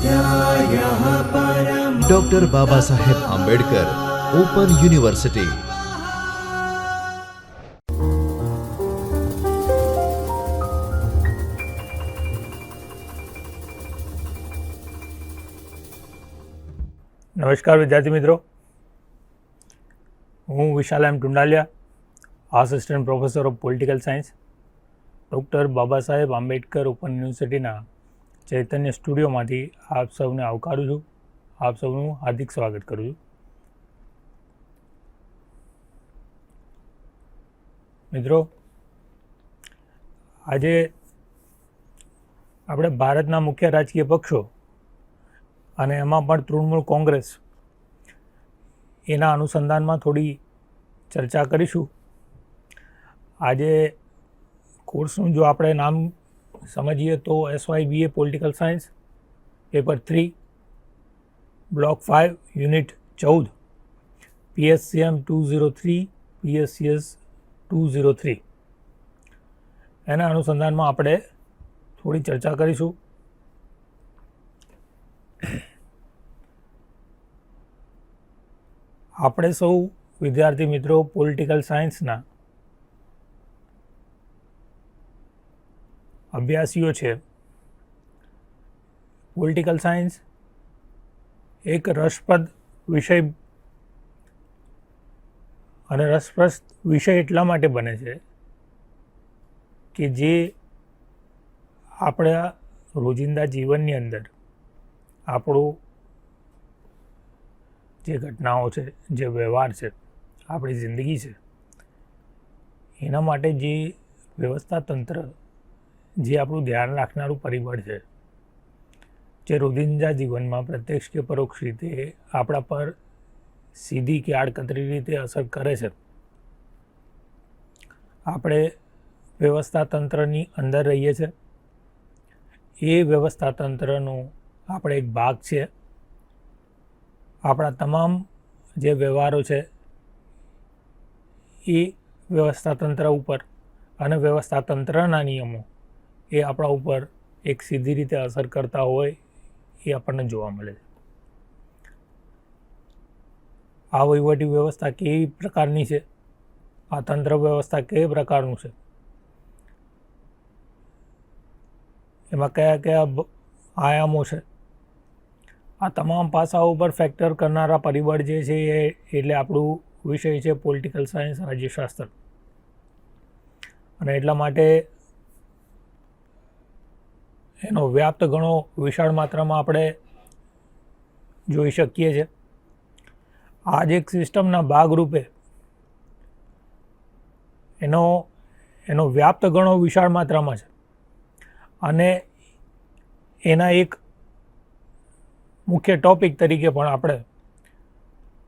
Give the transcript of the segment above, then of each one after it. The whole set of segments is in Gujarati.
स्वाध्यायः परम् ડોક્ટર બાબા સાહેબ આંબેડકર ઓપન યુનિવર્સિટી નમસ્કાર વિદ્યાર્થી મિત્રો હું Vishal M Tundaliya assistant professor of political science doctor Baba Saheb Ambedkar open યુનિવર્સિટીના ચૈતન્ય સ્ટુડિયોમાંથી આપ સૌને આવકારું છું. આપ સૌનું હાર્દિક સ્વાગત કરું છું. મિત્રો, આજે આપણે ભારતના મુખ્ય રાજકીય પક્ષો અને એમાં પણ તૃણમૂલ કોંગ્રેસ એના અનુસંધાનમાં થોડી ચર્ચા કરીશું. આજે કોર્સનું જો આપણે નામ સમજીએ તો SY BA political science paper three block five unit ચૌદ PSCM two zero three PSCS two zero three એના અનુસંધાનમાં આપણે થોડી ચર્ચા કરીશું. આપણે સૌ વિદ્યાર્થી મિત્રો પોલિટિકલ સાયન્સના અભ્યાસીઓ છે. પોલિટિકલ સાયન્સ એક રસપ્રદ વિષય અને રસપ્રદ વિષય એટલા માટે બને છે કે જે આપણા રોજિંદા જીવનની અંદર આપણું જે ઘટનાઓ છે, જે વ્યવહાર છે, આપણી જિંદગી છે, એના માટે જે વ્યવસ્થા તંત્ર જે આપણું ધ્યાન રાખનારું પરિબળ છે, જે રોજિંદા જીવનમાં પ્રત્યક્ષ કે પરોક્ષ રીતે આપણા પર સીધી કે આડકતરી રીતે અસર કરે છે. આપણે વ્યવસ્થા તંત્રની અંદર રહીએ છીએ એ વ્યવસ્થા તંત્રનો આપણે એક ભાગ છે. આપણા તમામ જે વ્યવહારો છે, એ વ્યવસ્થા તંત્ર ઉપર અને વ્યવસ્થા તંત્રના નિયમો એ આપણા ઉપર એક સીધી રીતે અસર કરતા હોય એ આપણને જોવા મળે છે. આ વહીવટી વ્યવસ્થા કેવી પ્રકારની છે? આ તંત્ર વ્યવસ્થા કે પ્રકારનું છે? એમાં કયા કયા આયામો છે? આ તમામ પાસાઓ પર ફેક્ટર કરનારા પરિબળ જે છે એ એટલે આપણું વિષય છે પોલિટિકલ સાયન્સ રાજ્યશાસ્ત્ર. અને એટલા માટે એનો વ્યાપ્ત ઘણો વિશાળ માત્રામાં આપણે જોઈ શકીએ છીએ. આ જ એક સિસ્ટમના ભાગરૂપે એનો એનો વ્યાપ્ત ઘણો વિશાળ માત્રામાં છે. અને એના એક મુખ્ય ટોપિક તરીકે પણ આપણે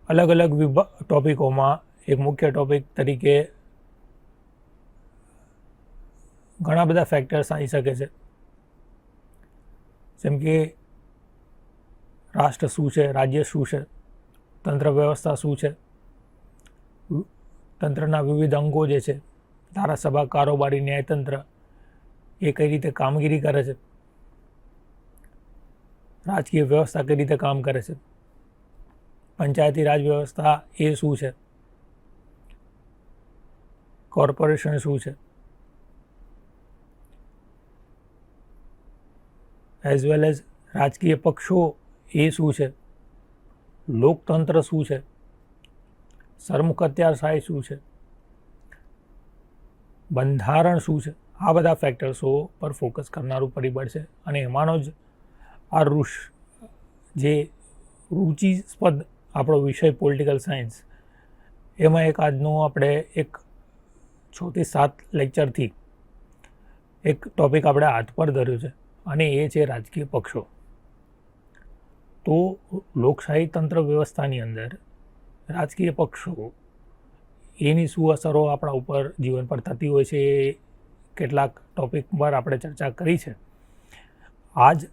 અલગ અલગ વિભાગ ટોપિકોમાં એક મુખ્ય ટોપિક તરીકે ઘણા બધા ફેક્ટર્સ આવી શકે છે. જેમ કે રાષ્ટ્ર શું છે, રાજ્ય શું છે, તંત્ર વ્યવસ્થા શું છે, તંત્રના વિવિધ અંગો જે છે, ધારાસભા, કારોબારી, ન્યાયતંત્ર, એ કઈ રીતે કામગીરી કરે છે, રાજકીય વ્યવસ્થા કઈ રીતે કામ કરે છે, પંચાયતી રાજ વ્યવસ્થા એ શું છે, કોર્પોરેશન શું છે એઝ વેલ એઝ રાજકીય પક્ષો એ શું છે? લોકતંત્ર શું છે? સરમુખ અત્યારશાહી શું છે? બંધારણ શું છે? આ બધા ફેક્ટર્સો પર ફોકસ કરનારું પરિબળ છે. અને એમાંનો જ આ ઋષ, જે રુચિસ્પદ આપણો વિષય પોલિટિકલ સાયન્સ એમાં એક આજનું આપણે એક છથી સાત લેક્ચરથી એક ટોપિક આપણે હાથ પર ધર્યો છે. અને એ છે રાજકીય પક્ષો. તો લોકશાહી તંત્ર વ્યવસ્થાની અંદર રાજકીય પક્ષો એની શું અસરો આપણા ઉપર જીવન પર થતી હોય છે એ કેટલાક ટૉપિક પર આપણે ચર્ચા કરી છે. આ જ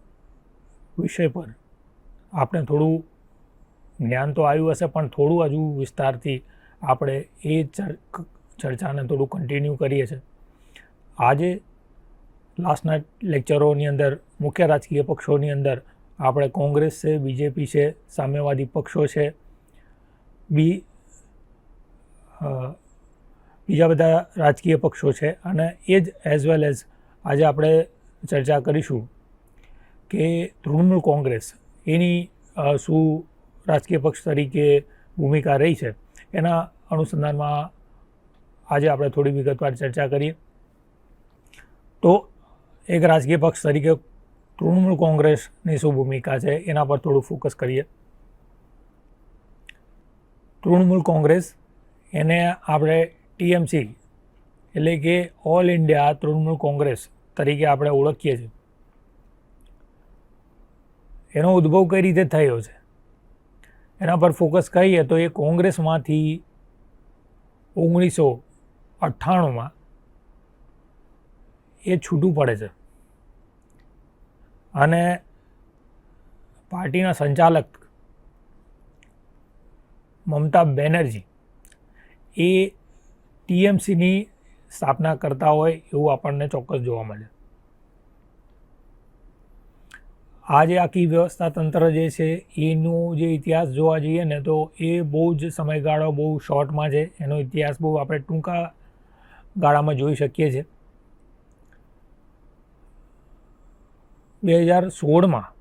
વિષય પર આપણે થોડું જ્ઞાન તો આવ્યું હશે પણ થોડું હજુ વિસ્તારથી આપણે એ ચર- ચર્ચાને થોડું કન્ટિન્યુ કરીએ છીએ. આજે લાસ્ટના લેક્ચરોની અંદર, મુખ્ય રાજકીય પક્ષોની અંદર, આપણે કોંગ્રેસ છે, બીજેપી છે, સામ્યવાદી પક્ષો છે, બી બીજા બધા રાજકીય પક્ષો છે. અને એ જ એઝ વેલ એઝ આજે આપણે ચર્ચા કરીશું કે તૃણમૂલ કોંગ્રેસ એની શું રાજકીય પક્ષ તરીકે ભૂમિકા રહી છે. એના અનુસંધાનમાં આજે આપણે થોડી વિગતવાર ચર્ચા કરીએ. તો એક રાજકીય પક્ષ તરીકે તૃણમૂલ કોંગ્રેસની શું ભૂમિકા છે એના પર થોડું ફોકસ કરીએ. તૃણમૂલ કોંગ્રેસ એને આપણે ટીએમસી એટલે કે ઓલ ઇન્ડિયા તૃણમૂલ કોંગ્રેસ તરીકે આપણે ઓળખીએ છીએ. એનો ઉદ્ભવ કઈ રીતે થયો છે? એના પર ફોકસ કરીએ તો એ કોંગ્રેસમાંથી ઓગણીસો અઠ્ઠાણુંમાં એ છૂટું પડે છે. અને પાર્ટીના સંચાલક મમતા બેનર્જી એ ટીએમસીની સ્થાપના કરતા હોય એવું આપણને ચોક્કસ જોવા મળે આ જે આખી વ્યવસ્થા તંત્ર જે છે, એનું જે ઇતિહાસ જોવા જઈએ ને તો એ બહુ જ સમયગાળો બહુ શોર્ટમાં છે. એનો ઇતિહાસ બહુ આપણે ટૂંકા ગાળામાં જોઈ શકીએ છીએ. બે હજાર સોળમાં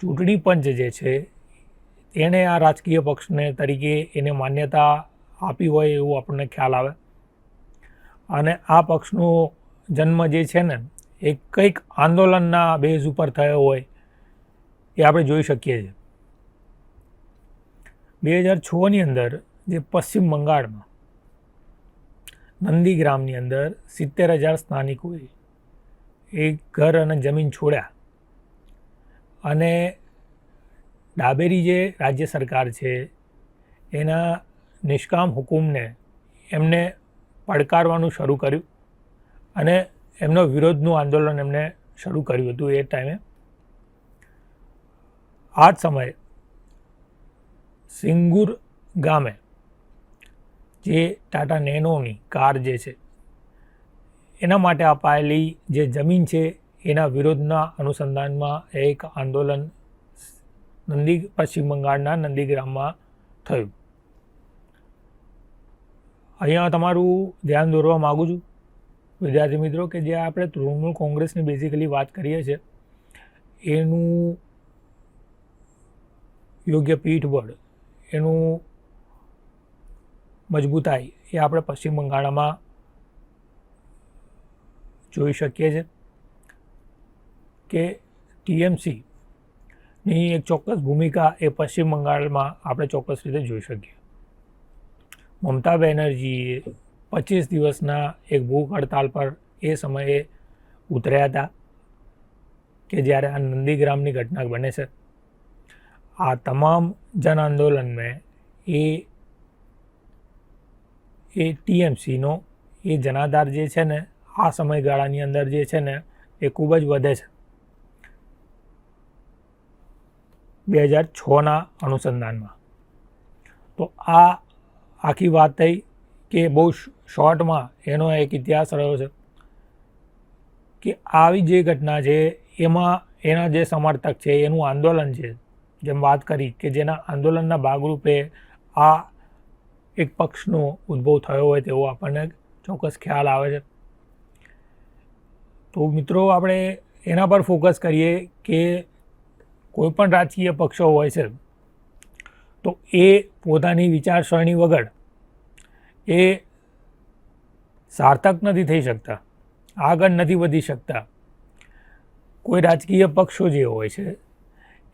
ચૂંટણી પંચ જે છે એણે આ રાજકીય પક્ષને તરીકે એને માન્યતા આપી હોય એવું આપણને ખ્યાલ આવે. અને આ પક્ષનો જન્મ જે છે ને, એ કંઈક આંદોલનના બેઝ ઉપર થયો હોય એ આપણે જોઈ શકીએ છીએ. બે હજાર છની અંદર જે પશ્ચિમ બંગાળમાં નંદીગ્રામની અંદર સિત્તેર હજાર સ્થાનિકોએ એ ઘર અને જમીન છોડ્યા. અને ડાબેરી જે રાજ્ય સરકાર છે, એના નિષ્કામ હુકુમને એમને પડકારવાનું શરૂ કર્યું અને એમનો વિરોધનું આંદોલન એમને શરૂ કર્યું હતું એ ટાઈમે. આ જ સમયે સિંગુર ગામે જે ટાટા નેનોની કાર જે છે, એના માટે અપાયેલી જે જમીન છે એના વિરોધના અનુસંધાનમાં એક આંદોલન નંદી પશ્ચિમ બંગાળના નંદીગ્રામમાં થયું. અહીંયા તમારું ધ્યાન દોરવા માગું છું. વિદ્યાર્થી મિત્રો, કે જે આપણે તૃણમૂલ કોંગ્રેસની બેઝિકલી વાત કરીએ છીએ, એનું યોગ્ય પીઠબળ એનું મજબૂતાઈ એ આપણે પશ્ચિમ બંગાળમાં જોઈ શકીએ છીએ. કે ટીએમસીની એક ચોક્કસ ભૂમિકા એ પશ્ચિમ બંગાળમાં આપણે ચોક્કસ રીતે જોઈ શકીએ. મમતા બેનર્જીએ પચીસ દિવસના એક ભૂખ હડતાલ પર એ સમયે ઉતર્યા હતા કે જ્યારે આ નંદીગ્રામની ઘટના બને છે. આ તમામ જન આંદોલન મેં એ એ ટીએમસીનો એ જનાધાર જે છે ને, આ સમયગાળાની અંદર જે છે ને, એ ખૂબ જ વધે છે. બે હજાર છના અનુસંધાનમાં. તો આ આખી વાત થઈ કે બહુ શોર્ટમાં એનો એક ઇતિહાસ રહ્યો છે કે આવી જે ઘટના છે, એમાં એના જે સમર્થક છે, એનું આંદોલન છે, જેમ વાત કરી કે જેના આંદોલનના ભાગરૂપે આ એક પક્ષનો ઉદ્ભવ થયો હોય તેવો આપણને ચોક્કસ ખ્યાલ આવે છે. તો મિત્રો આપણે એના પર ફોકસ કરીએ કે કોઈ પણ રાજકીય પક્ષો હોય છે, તો એ પોતાની વિચારસરણી વગર એ સાર્થક નથી થઈ શકતા, આગળ નથી વધી શકતા. કોઈ રાજકીય પક્ષો જે હોય છે,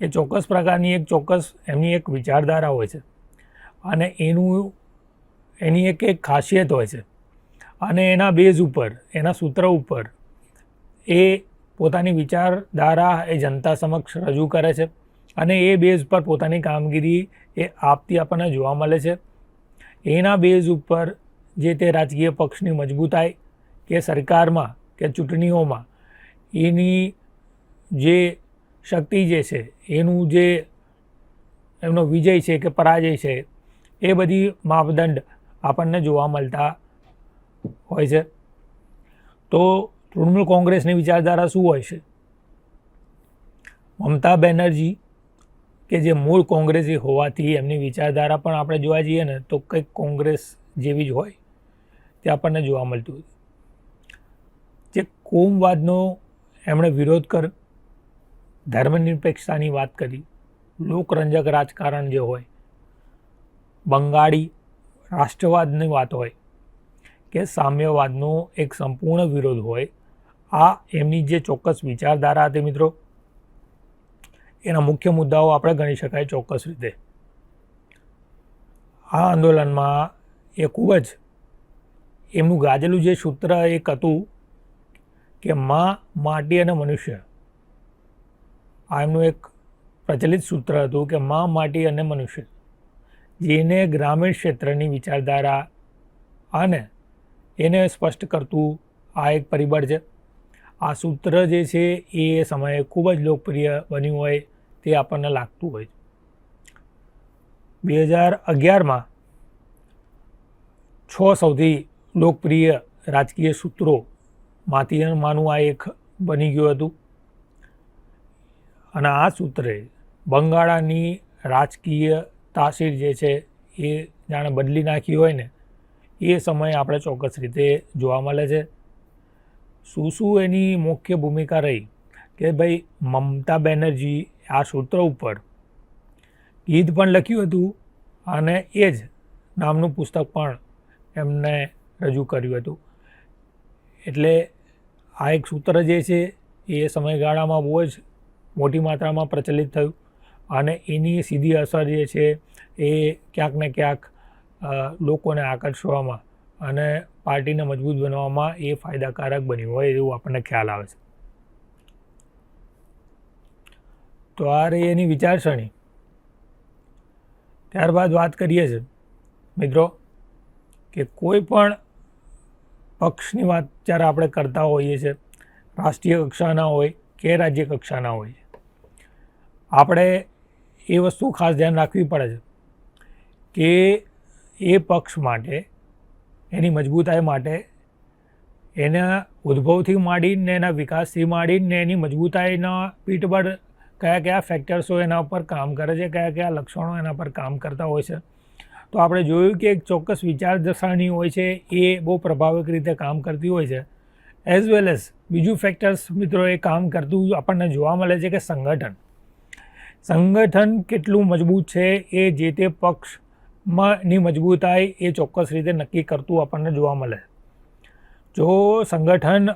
એ ચોક્કસ પ્રકારની એક ચોક્કસ એમની એક વિચારધારા હોય છે અને એનું એની એક એક ખાસિયત હોય છે અને એના બેઝ ઉપર, એના સૂત્ર ઉપર એ પોતાની વિચારધારા એ જનતા સમક્ષ રજૂ કરે છે અને એ બેઝ પર પોતાની કામગીરી એ આપતી આપણને જોવા મળે છે. એના બેઝ ઉપર જે તે રાજકીય પક્ષની મજબૂતાઈ કે સરકારમાં કે ચૂંટણીઓમાં એની જે શક્તિ જે છે, એનું જે એમનો વિજય છે કે પરાજય છે, એ બધી માપદંડ આપણને જોવા મળતા હોય છે. તો તૃણમૂલ કોંગ્રેસની વિચારધારા શું હોય છે? મમતા બેનર્જી, કે જે મૂળ કોંગ્રેસી હોવાથી એમની વિચારધારા પણ આપણે જોવા જઈએ ને, તો કંઈક કોંગ્રેસ જેવી જ હોય. તે આપણને જોવા મળતું હતું. જે કોમવાદનો એમણે વિરોધ કર, ધર્મનિરપેક્ષતાની વાત કરી, લોકરંજક રાજકારણ જે હોય, બંગાળી રાષ્ટ્રવાદની વાત હોય, કે સામ્યવાદનો એક સંપૂર્ણ વિરોધ હોય આ એમની જે ચોક્કસ વિચારધારા હતી મિત્રો, એના મુખ્ય મુદ્દાઓ આપણે ગણી શકાય ચોક્કસ રીતે. આ આંદોલનમાં એ ખૂબ જ એમનું ગાજેલું જે સૂત્ર એક હતું કે માં, માટી અને મનુષ્ય. આ એમનું એક પ્રચલિત સૂત્ર હતું કે માં, માટી અને મનુષ્ય, જેને ગ્રામીણ ક્ષેત્રની વિચારધારા અને એને સ્પષ્ટ કરતું આ એક પરિબળ છે. આ સૂત્ર જે છે એ સમયે ખૂબ જ લોકપ્રિય બન્યું હોય તે આપણને લાગતું હોય બે હજાર અગિયારમાં છ સૌથી લોકપ્રિય રાજકીય સૂત્રોમાંથી માનું આ એક બની ગયું હતું. અને આ સૂત્રે બંગાળાની રાજકીય તાસીર જે છે એ જાણે બદલી નાખી હોય ને, એ સમયે આપણે ચોક્કસ રીતે જોવા મળે છે. શું શું એની મુખ્ય ભૂમિકા રહી કે ભાઈ મમતા બેનર્જી આ સૂત્ર ઉપર ગીત પણ લખ્યું હતું અને એ જ નામનું પુસ્તક પણ એમને રજૂ કર્યું હતું. એટલે આ એક સૂત્ર જે છે એ સમયગાળામાં બહુ જ મોટી માત્રામાં પ્રચલિત થયું અને એની સીધી અસર જે છે એ ક્યાંક ને ક્યાંક લોકોને આકર્ષવામાં અને પાર્ટીને મજબૂત બનાવવામાં એ ફાયદાકારક બન્યું હોય એવું આપણને ખ્યાલ આવે છે. તો આ રહી એની વિચારસરણી. ત્યારબાદ વાત કરીએ છીએ, મિત્રો, કે કોઈ પણ પક્ષની વાત જ્યારે આપણે કરતા હોઈએ છીએ, રાષ્ટ્રીય કક્ષાના હોય કે રાજ્ય કક્ષાના હોય આપણે એ વસ્તુ ખાસ ધ્યાન રાખવી પડે છે કે એ પક્ષ માટે એની મજબૂતાઈ માટે. એના ઉદ્ભવથી માંડીને, એના વિકાસથી માંડીને, એની મજબૂતાઈના પીઠબળ કયા કયા ફેક્ટર્સો એના ઉપર કામ કરે છે, કયા કયા લક્ષણો એના પર કામ કરતા હોય છે. તો આપણે જોયું કે એક ચોક્કસ વિચારસરણી હોય છે, એ બહુ પ્રભાવક રીતે કામ કરતી હોય છે. એઝ વેલ એઝ બીજું ફેક્ટર્સ મિત્રો, એ કામ કરતું આપણને જોવા મળે છે કે સંગઠન. સંગઠન કેટલું મજબૂત છે, એ જે તે પક્ષમાં ની મજબૂતાઈ એ ચોક્કસ રીતે નક્કી કરતું આપણને જોવા મળે. જો સંગઠન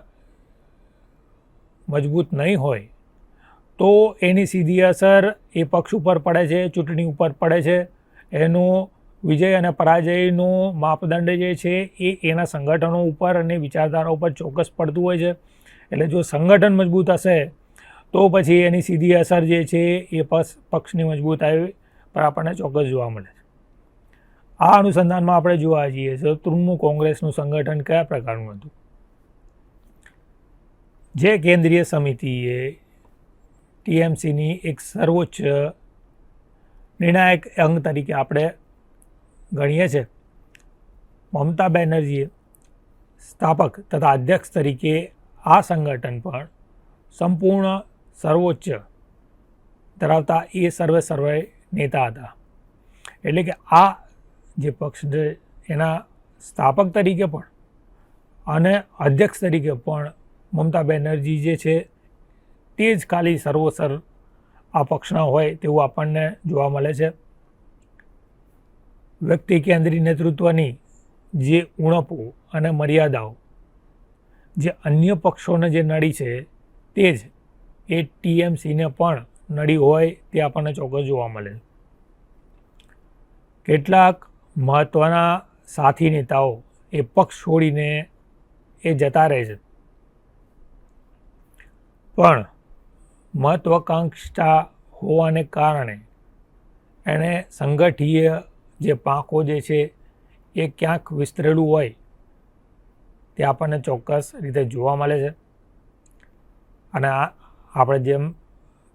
મજબૂત નહીં હોય, તો એની સીધી અસર એ પક્ષ ઉપર પડે છે, ચૂંટણી ઉપર પડે છે. એનો વિજય અને પરાજયનો માપદંડ જે છે એ એના સંગઠનો ઉપર અને વિચારધારા ઉપર ચોક્કસ પડતું હોય છે. એટલે જો સંગઠન મજબૂત હશે, તો પછી એની સીધી અસર જે છે એ પક્ષ પક્ષની મજબૂતાઈ પર આપણને ચોક્કસ જોવા મળે છે. આ અનુસંધાનમાં આપણે જોવા જઈએ તો તૃણમૂલ કોંગ્રેસનું સંગઠન કયા પ્રકારનું હતું? જે કેન્દ્રીય સમિતિએ ટીએમસીની એક સર્વોચ્ચ નિર્ણાયક અંગ તરીકે આપણે ગણીએ છીએ મમતા બેનર્જીએ સ્થાપક તથા અધ્યક્ષ તરીકે આ સંગઠન પણ સંપૂર્ણ સર્વોચ્ચ ધરાવતા એ સર્વે સર્વે નેતા હતા. એટલે કે આ જે પક્ષ એના સ્થાપક તરીકે પણ અને અધ્યક્ષ તરીકે પણ મમતા બેનર્જી જે છે, તે જ ખાલી સર્વોસર આ પક્ષના હોય તેવું આપણને જોવા મળે છે. વ્યક્તિ કેન્દ્રી નેતૃત્વની જે ઉણપો અને મર્યાદાઓ જે અન્ય પક્ષોને જે નડી છે, તે જ એ ટીએમસીને પણ નડી હોય તે આપણને ચોક્કસ જોવા મળે કેટલાક મહત્ત્વના સાથી નેતાઓ એ પક્ષ છોડીને એ જતા રહે છે. પણ મહત્વાકાંક્ષા હોવાને કારણે એણે સંગઠીય જે પાંખો જે છે એ ક્યાંક વિસ્તરેલું હોય તે આપણને ચોક્કસ રીતે જોવા મળે છે. અને આ આપણે જેમ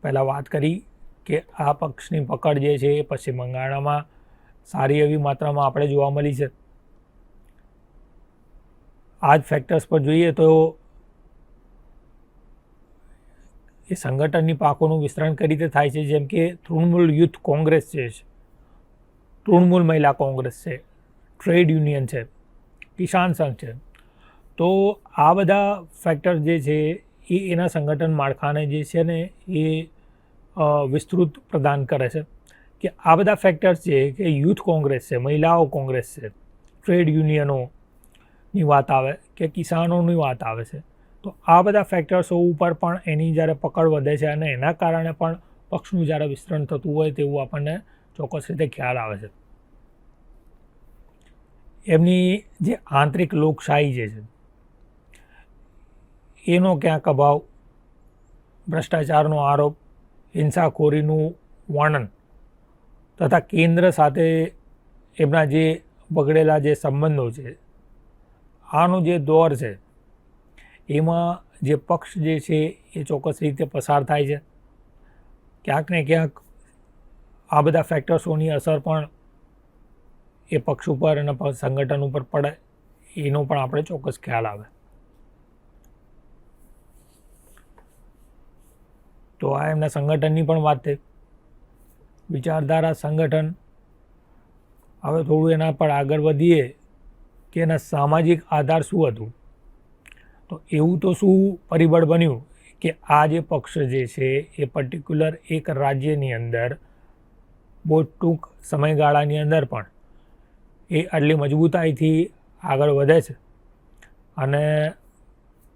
પહેલાં વાત કરી કે આ પક્ષની પકડ જે છે એ પશ્ચિમ બંગાળમાં સારી એવી માત્રામાં આપણે જોવા મળી છે. આ જ ફેક્ટર્સ પર જોઈએ તો એ સંગઠનની પાકોનું વિસ્તરણ કઈ રીતે થાય છે? જેમ કે તૃણમૂલ યુથ કોંગ્રેસ છે. તૃણમૂલ મહિલા કોંગ્રેસ છે. ટ્રેડ યુનિયન છે. કિસાન સંઘ છે. તો આ બધા ફેક્ટર જે છે એ એના સંગઠન માળખાને જે છે ને એ વિસ્તૃત પ્રદાન કરે છે. કે આ બધા ફેક્ટર્સ છે કે યુથ કોંગ્રેસ છે, મહિલાઓ કોંગ્રેસ છે ટ્રેડ યુનિયનોની વાત આવે કે કિસાનોની વાત આવે છે. તો આ બધા ફેક્ટર્સો ઉપર પણ એની જ્યારે પકડ વધે છે અને એના કારણે પણ પક્ષનું જ્યારે વિસ્તરણ થતું હોય તેવું આપણને ચોક્કસ રીતે ખ્યાલ આવે છે. એમની જે આંતરિક લોકશાહી જે છે, એનો ક્યાંક અભાવ, ભ્રષ્ટાચારનો આરોપ, હિંસાખોરીનું વર્ણન તથા કેન્દ્ર સાથે એમના જે બગડેલા જે સંબંધો છે, આનો જે દોર છે, એમાં જે પક્ષ જે છે એ ચોક્કસ રીતે પસાર થાય છે. ક્યાંક ને ક્યાંક આ બધા ફેક્ટર્સોની અસર પણ એ પક્ષ ઉપર અને સંગઠન ઉપર પડે, એનો પણ આપણે ચોક્કસ ખ્યાલ આવે. તો આ એમના સંગઠનની પણ વાત થઈ. વિચારધારા સંગઠન. હવે થોડું એના પર આગળ વધીએ કે એના સામાજિક આધાર શું હતું? તો એવું તો શું પરિબળ બન્યું કે આ જે પક્ષ જે છે એ પર્ટિક્યુલર એક રાજ્યની અંદર બહુ ટૂંક સમયગાળાની અંદર પણ એ આટલી મજબૂતાઈથી આગળ વધે છે અને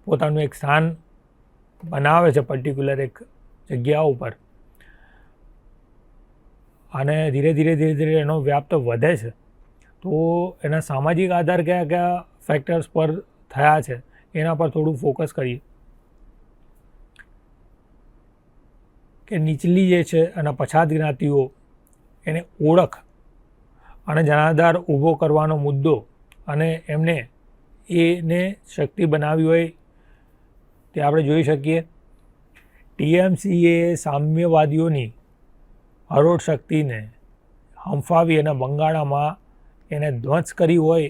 પોતાનું એક સ્થાન બનાવે છે પર્ટિક્યુલર એક જગ્યા ઉપર. અને ધીરે ધીરે ધીરે ધીરે એનો વ્યાપ તો વધે છે. તો એના સામાજિક આધાર કયા કયા ફેક્ટર્સ પર થયા છે, એના પર થોડું ફોકસ કરીએ. કે નીચલી જે છે અને પછાત જ્ઞાતિઓ, એને ઓળખ અને જનાધાર ઊભો કરવાનો મુદ્દો અને એમને એને શક્તિ બનાવી હોય તે આપણે જોઈ શકીએ. ટીએમસીએ સામ્યવાદીઓની હરોળ શક્તિને હંફાવી અને બંગાળામાં એને ધ્વંસ કરી હોય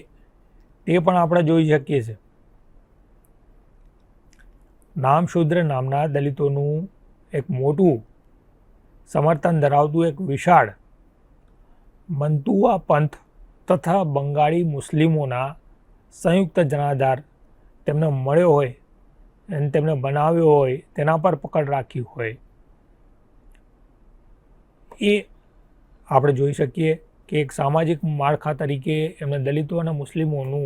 તે પણ આપણે જોઈ શકીએ છીએ. નામશૂદ્ર નામના દલિતોનું એક મોટું સમર્થન ધરાવતું એક વિશાળ મંતુઆ પંથ તથા બંગાળી મુસ્લિમોના સંયુક્ત જનાધાર તેમને મળ્યો હોય અને તેમને બનાવ્યો હોય તેના પર પકડ રાખી હોય. એ આપણે જોઈ શકીએ કે એક સામાજિક માળખા તરીકે એમને દલિતો અને મુસ્લિમોનું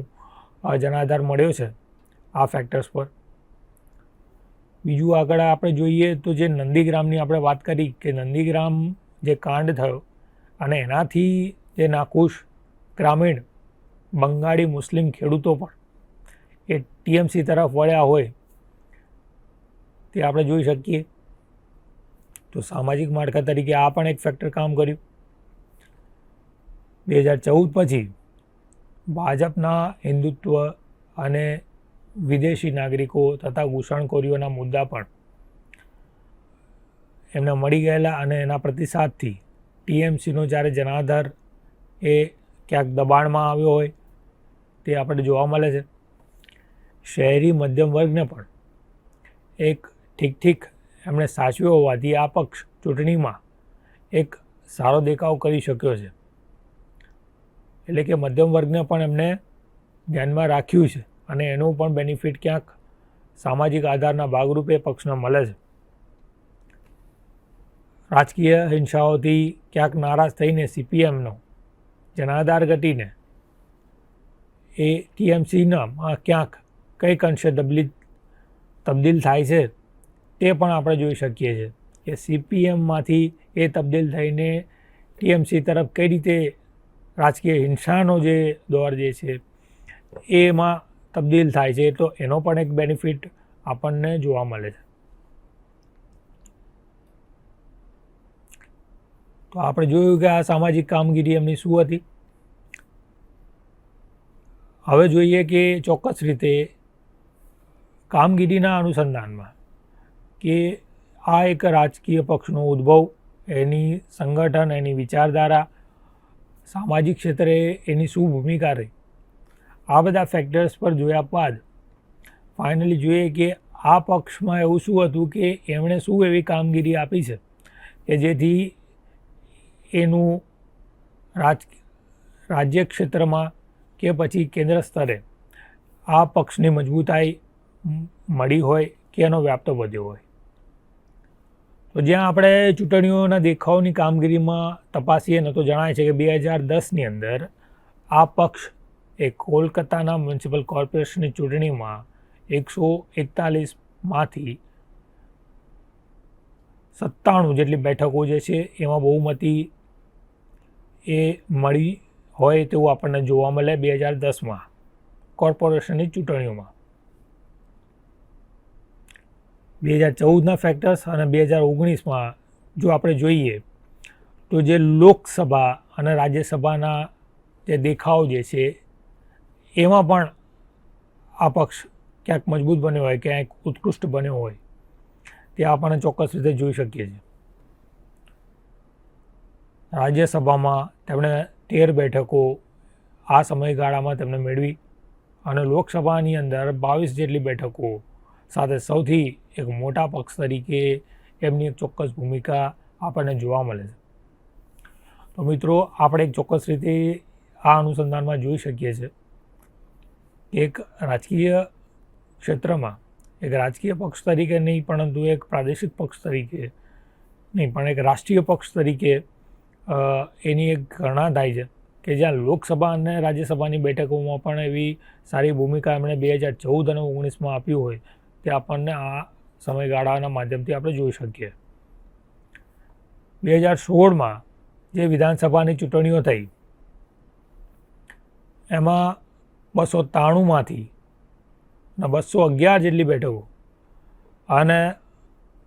જનાધાર મળ્યો છે આ ફેક્ટર્સ પર. બીજું આગળ આપણે જોઈએ તો જે નંદીગ્રામની આપણે વાત કરી કે નંદીગ્રામ જે કાંડ થયો અને એનાથી જે નાખુશ ગ્રામીણ બંગાળી મુસ્લિમ ખેડૂતો પણ એ ટીએમસી તરફ વળ્યા હોય તે આપણે જોઈ શકીએ. તો સામાજિક માળખા તરીકે આ પણ એક ફેક્ટર કામ કર્યું. બે હજાર ચૌદ પછી ભાજપના હિન્દુત્વ અને વિદેશી નાગરિકો તથા ઘૂસણખોરીઓના મુદ્દા પણ એમને મળી ગયેલા અને એના પ્રતિસાદથી ટીએમસીનો જ્યારે જનાધાર એ ક્યાંક દબાણમાં આવ્યો હોય તે આપણે જોવા મળે છે. શહેરી મધ્યમ વર્ગને પણ એક ઠીક ઠીક એમણે સાચવ્યો હોવાથી આ પક્ષ ચૂંટણીમાં એક સારો દેખાવ કરી શક્યો છે. એટલે કે મધ્યમ વર્ગને પણ એમણે ધ્યાનમાં રાખ્યું છે અને એનું પણ બેનિફિટ ક્યાંક સામાજિક આધારના ભાગરૂપે પક્ષને મળે છે. રાજકીય હિંસાઓથી ક્યાંક નારાજ થઈને સીપીએમનો જનાધાર ઘટીને એ ટીએમસીના ક્યાંક કંઈક અંશે તબદીલ તબદીલ થાય છે. તે પણ આપણે જોઈ શકીએ છીએ કે સીપીએમમાંથી એ તબદીલ થઈને ટીએમસી તરફ કઈ રીતે રાજકીય હિંસાનો જે દોર જે છે, એમાં તબદીલ થાય છે. તો એનો પણ એક બેનિફિટ આપણને જોવા મળે છે. તો આપણે જોયું કે આ સામાજિક કામગીરી એમની શું હતી? હવે જોઈએ કે ચોક્કસ રીતે કામગીરીના અનુસંધાનમાં કે આ એક રાજકીય પક્ષનો ઉદ્ભવ, એની સંગઠન, એની વિચારધારા, સામાજિક ક્ષેત્રે એની શું ભૂમિકા રહી? આ બધા ફેક્ટર્સ પર જોયા બાદ ફાઇનલી જોઈએ કે આ પક્ષમાં એવું શું હતું કે એમણે શું એવી કામગીરી આપી છે કે જેથી એનું રાજ રાજ્ય ક્ષેત્રમાં કે પછી કેન્દ્ર સ્તરે આ પક્ષની મજબૂતાઈ મળી હોય કે એનો વ્યાપતો વધ્યો હોય. તો જ્યાં આપણે ચૂંટણીઓના દેખાવની કામગીરીમાં તપાસીએ ને તો જણાય છે કે બે હજાર દસની અંદર આ પક્ષ એ કોલકાતાના મ્યુનિસિપલ કોર્પોરેશનની ચૂંટણીમાં એકસો એકતાલીસમાંથી સત્તાણું જેટલી બેઠકો જે છે એમાં બહુમતી એ મળી હોય તેવું આપણને જોવા મળે બે હજાર દસમાં કોર્પોરેશનની ચૂંટણીઓમાં. બે હજાર ચૌદના ફેક્ટર્સ અને બે હજાર ઓગણીસમાં જો આપણે જોઈએ, તો જે લોકસભા અને રાજ્યસભાના જે દેખાવ જે છે, એમાં પણ આ પક્ષ ક્યાંક મજબૂત બન્યો હોય, ક્યાંક ઉત્કૃષ્ટ બન્યો હોય, તે આપણને ચોક્કસ રીતે જોઈ શકીએ છીએ. રાજ્યસભામાં તેમણે તેર બેઠકો આ સમયગાળામાં તેમણે મેળવી અને લોકસભાની અંદર બાવીસ જેટલી બેઠકો સાથે સૌથી એક મોટા પક્ષ તરીકે એમની એક ચોક્કસ ભૂમિકા આપણને જોવા મળે છે. તો મિત્રો, આપણે એક ચોક્કસ રીતે આ અનુસંધાનમાં જોઈ શકીએ છીએ એક રાજકીય ક્ષેત્રમાં, એક રાજકીય પક્ષ તરીકે નહીં, પરંતુ એક પ્રાદેશિક પક્ષ તરીકે નહીં, પણ એક રાષ્ટ્રીય પક્ષ તરીકે એની એક ગણના થાય છે કે જ્યાં લોકસભા અને રાજ્યસભાની બેઠકોમાં પણ એવી સારી ભૂમિકા એમણે બે હજાર ચૌદ અને ઓગણીસમાં આપ્યું હોય, તે આપણને આ સમયગાળાના માધ્યમથી આપણે જોઈ શકીએ. બે હજાર સોળમાં જે વિધાનસભાની ચૂંટણીઓ થઈ, એમાં બસો ત્રાણુંમાંથી ને બસો અગિયાર જેટલી બેઠકો અને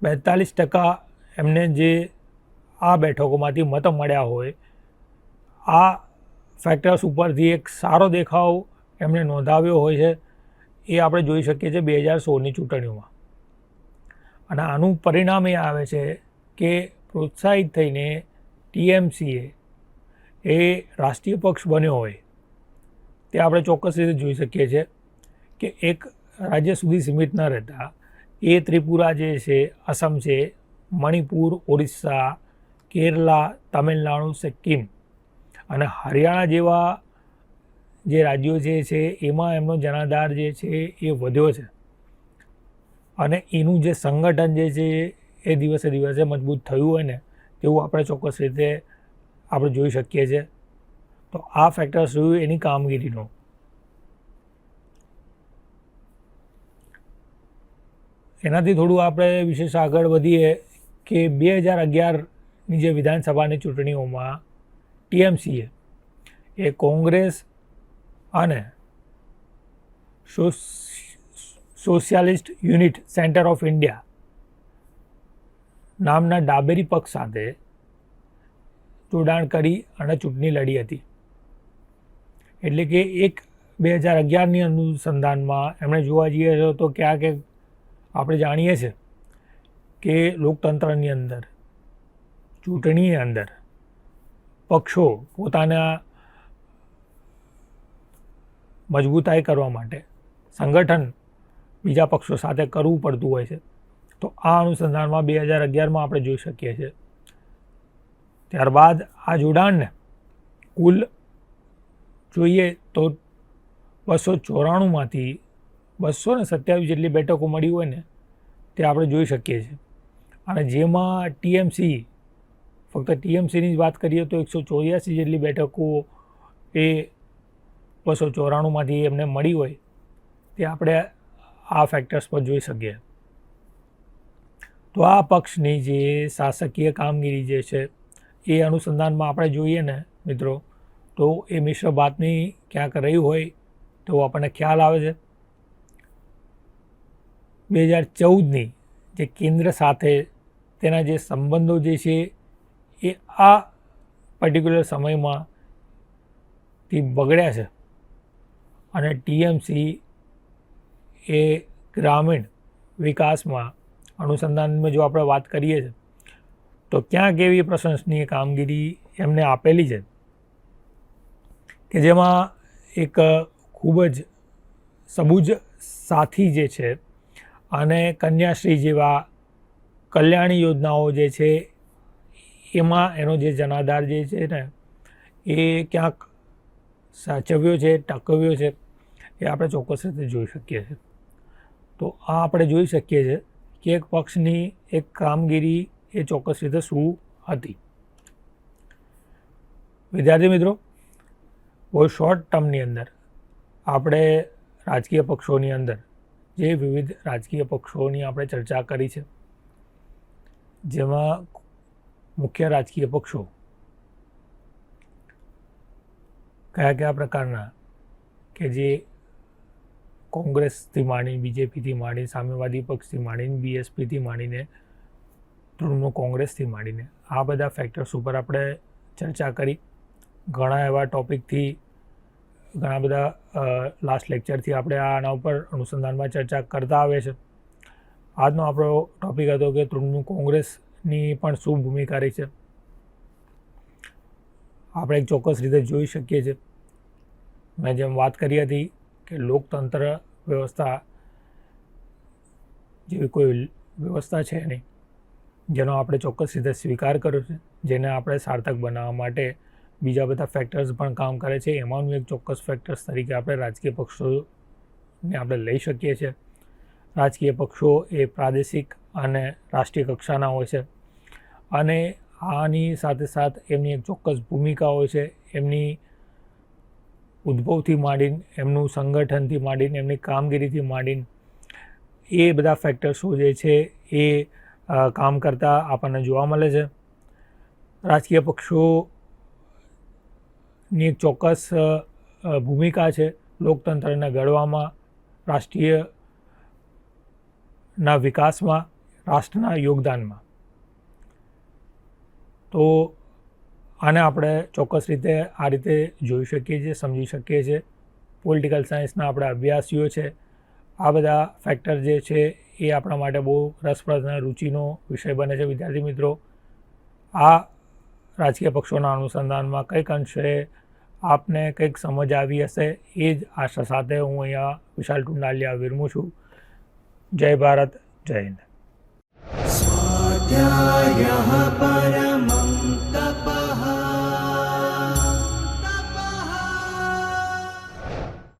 બેતાલીસ ટકા એમને જે આ બેઠકોમાંથી મત મળ્યા હોય, આ ફેક્ટર્સ ઉપરથી એક સારો દેખાવ એમણે નોંધાવ્યો હોય છે, એ આપણે જોઈ શકીએ છીએ બે હજાર સોળની ચૂંટણીઓમાં. અને આનું પરિણામ એ આવે છે કે પ્રોત્સાહિત થઈને ટીએમસીએ એ રાષ્ટ્રીય પક્ષ બન્યો હોય. તે આપણે ચોક્કસ રીતે જોઈ શકીએ છીએ કે એક રાજ્ય સુધી સીમિત ન રહેતા એ ત્રિપુરા જે છે અસમ છે, મણિપુર ઓરિસ્સા કેરલા, તમિલનાડુ, સિક્કિમ અને હરિયાણા જેવા જે રાજ્યો જે છે, એમાં એમનો જનાધાર જે છે એ વધ્યો છે. અને એનું જે સંગઠન જે છે, એ દિવસે દિવસે મજબૂત થયું હોય ને, તેવું આપણે ચોક્કસ રીતે આપણે જોઈ શકીએ છીએ. તો આ ફેક્ટર્સ રહ્યું એની કામગીરીનો. એનાથી થોડું આપણે વિશેષ આગળ વધીએ કે બે હજાર અગિયારની જે વિધાનસભાની ચૂંટણીઓમાં ટીએમસીએ, એ કોંગ્રેસ અને socialist unity centre of India નામના ડાબેરી પક્ષ સાથે જોડાણ કરી અને ચૂંટણી લડી હતી. એટલે કે એક બે હજાર અગિયારની અનુસંધાનમાં એમણે જોવા જઈએ તો ક્યાંક કે આપણે જાણીએ છીએ કે લોકતંત્રની અંદર, ચૂંટણીની અંદર પક્ષો પોતાના મજબૂતાઈ કરવા માટે સંગઠન બીજા પક્ષો સાથે કરવું પડતું હોય છે. તો આ અનુસંધાનમાં બે હજાર અગિયારમાં આપણે જોઈ શકીએ છીએ. ત્યારબાદ આ જોડાણને કુલ જોઈએ તો બસો ચોરાણુંમાંથી બસો ને સત્યાવીસ જેટલી બેઠકો મળી હોય ને, તે આપણે જોઈ શકીએ છીએ. અને જેમાં ટીએમસી, ફક્ત ટીએમસીની જ વાત કરીએ તો એકસો ચોર્યાસી જેટલી બેઠકો એ બસો ચોરાણુંમાંથી એમને મળી હોય. તે આપણે આ ફેક્ટર્સ પર જોઈ શકીએ. તો આ પક્ષની જે શાસકીય કામગીરી જે છે, એ અનુસંધાનમાં આપણે જોઈએ ને મિત્રો, તો એ મિશ્ર બાતમી ક્યાંક રહી હોય તો આપણને ખ્યાલ આવે છે. બે હજાર ચૌદની જે કેન્દ્ર સાથે તેના જે સંબંધો જે છે, એ આ પર્ટિક્યુલર સમયમાં થી બગડ્યા છે. અને ટીએમસી એ ગ્રામીણ વિકાસમાં અનુસંધાનમાં જો આપણે વાત કરીએ છીએ તો ક્યાંક એવી પ્રશંસનીય કામગીરી એમને આપેલી છે કે જેમાં એક ખૂબ જ સબુજ સાથી જે છે અને કન્યાશ્રી જેવા કલ્યાણી યોજનાઓ જે છે, એમાં એનો જે જનાધાર જે છે ને, એ ક્યાંક સાચવ્યો છે, ટકવ્યો છે, એ આપણે ચોક્કસ રીતે જોઈ શકીએ છીએ. તો આ આપણે જોઈ શકીએ છીએ કે એક પક્ષની એક કામગીરી એ ચોક્કસ રીતે શું હતી. વિદ્યાર્થી મિત્રો, બહુ શોર્ટ ટર્મની અંદર આપણે રાજકીય પક્ષોની અંદર, જે વિવિધ રાજકીય પક્ષોની આપણે ચર્ચા કરી છે, જેમાં મુખ્ય રાજકીય પક્ષો કયા કયા પ્રકારના કે જે કોંગ્રેસથી માંડી, બીજેપીથી માંડી, સામ્યવાદી પક્ષથી માંડીને, બીએસપીથી માંડીને, તૃણમૂલ કોંગ્રેસથી માંડીને આ બધા ફેક્ટર્સ ઉપર આપણે ચર્ચા કરી. ઘણા એવા ટોપિકથી ઘણા બધા લાસ્ટ લેક્ચરથી આપણે આના ઉપર અનુસંધાનમાં ચર્ચા કરતા આવે છે આજનો આપણો ટોપિક હતો કે તૃણમૂલ કોંગ્રેસની પણ શું ભૂમિકા રહી છે. આપણે એક ચોક્કસ રીતે જોઈ શકીએ છીએ. મેં જેમ વાત કરી હતી કે લોકતંત્ર વ્યવસ્થા જેવી કોઈ વ્યવસ્થા છે નહીં, જેનો આપણે ચોક્કસ રીતે સ્વીકાર કર્યો છે, જેને આપણે સાર્થક બનાવવા માટે બીજા બધા ફેક્ટર્સ પણ કામ કરે છે. એમાંનું એક ચોક્કસ ફેક્ટર્સ તરીકે આપણે રાજકીય પક્ષોને આપણે લઈ શકીએ છીએ. રાજકીય પક્ષો એ પ્રાદેશિક અને રાષ્ટ્રીય કક્ષાના હોય છે અને આની સાથે સાથ એમની એક ચોક્કસ ભૂમિકા હોય છે. એમની ઉદ્ભવથી માંડીને, એમનું સંગઠનથી માંડીને, એમની કામગીરીથી માંડીને, એ બધા ફેક્ટર્સો જે છે એ કામ કરતા આપણને જોવા મળે છે. રાજકીય પક્ષોની એક ચોક્કસ ભૂમિકા છે લોકતંત્રને ઘડવામાં રાષ્ટ્રીય ના વિકાસમાં, રાષ્ટ્રના યોગદાનમાં. તો આને આપણે ચોક્કસ રીતે આ રીતે જોઈ શકીએ છીએ, સમજી શકીએ છીએ. પોલિટિકલ સાયન્સના આપણા અભ્યાસીઓ છે. આ બધા ફેક્ટર જે છે એ આપણા માટે બહુ રસપ્રદ અને રુચિનો વિષય બને છે. વિદ્યાર્થી મિત્રો, આ રાજકીય પક્ષોના અનુસંધાનમાં કંઈક અંશે આપને કંઈક સમજ આવી હશે, એ જ આશા સાથે હું અહીંયા વિશાલ ટુંડાલિયા વિરમું છું. જય ભારત, જય હિન્દ. પર